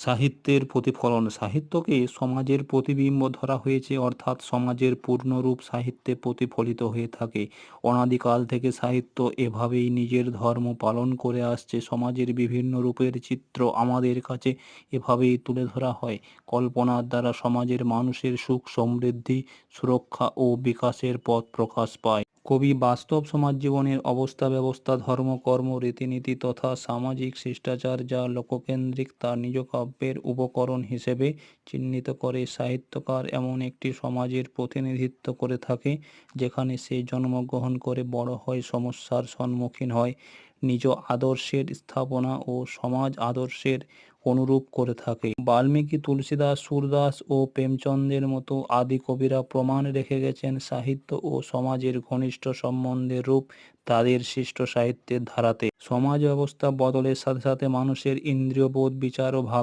সাহিত্যের প্রতিফলন। সাহিত্যকে সমাজের প্রতিবিম্ব ধরা হয়েছে, অর্থাৎ সমাজের পূর্ণরূপ সাহিত্যে প্রতিফলিত হয়ে থাকে। অনাদিকাল থেকে সাহিত্য এভাবেই নিজের ধর্ম পালন করে আসছে। সমাজের বিভিন্ন রূপের চিত্র আমাদের কাছে এভাবেই তুলে ধরা হয়। কল্পনার দ্বারা সমাজের মানুষের সুখ সমৃদ্ধি, সুরক্ষা ও বিকাশের পথ প্রকাশ পায়। কবি বাস্তব সমাজ জীবনের অবস্থা ব্যবস্থা, ধর্ম, কর্ম, রীতিনীতি তথা সামাজিক শিষ্টাচার যা লোককেন্দ্রিক তার নিজ কাব্যের উপকরণ হিসেবে চিহ্নিত করে সাহিত্যকার এমন একটি সমাজের প্রতিনিধিত্ব করে থাকে, যেখানে সে জন্মগ্রহণ করে বড় হয়, সমস্যার সম্মুখীন হয়। নিজ আদর্শের স্থাপনা ও সমাজ আদর্শের অনুরূপ করে থাকে। বাল্মীকি তুলসীদাস, সুরদাস ও প্রেমচন্দ্রের মতো আদি কবিরা প্রমাণ রেখে গেছেন সাহিত্য ও সমাজের ঘনিষ্ঠ সম্বন্ধের রূপ তাদের সৃষ্ট সাহিত্যের ধারাতে। সমাজ ব্যবস্থা বদলের সাথে সাথে মানুষের ইন্দ্রিয়বোধ, বিচার ও ভাব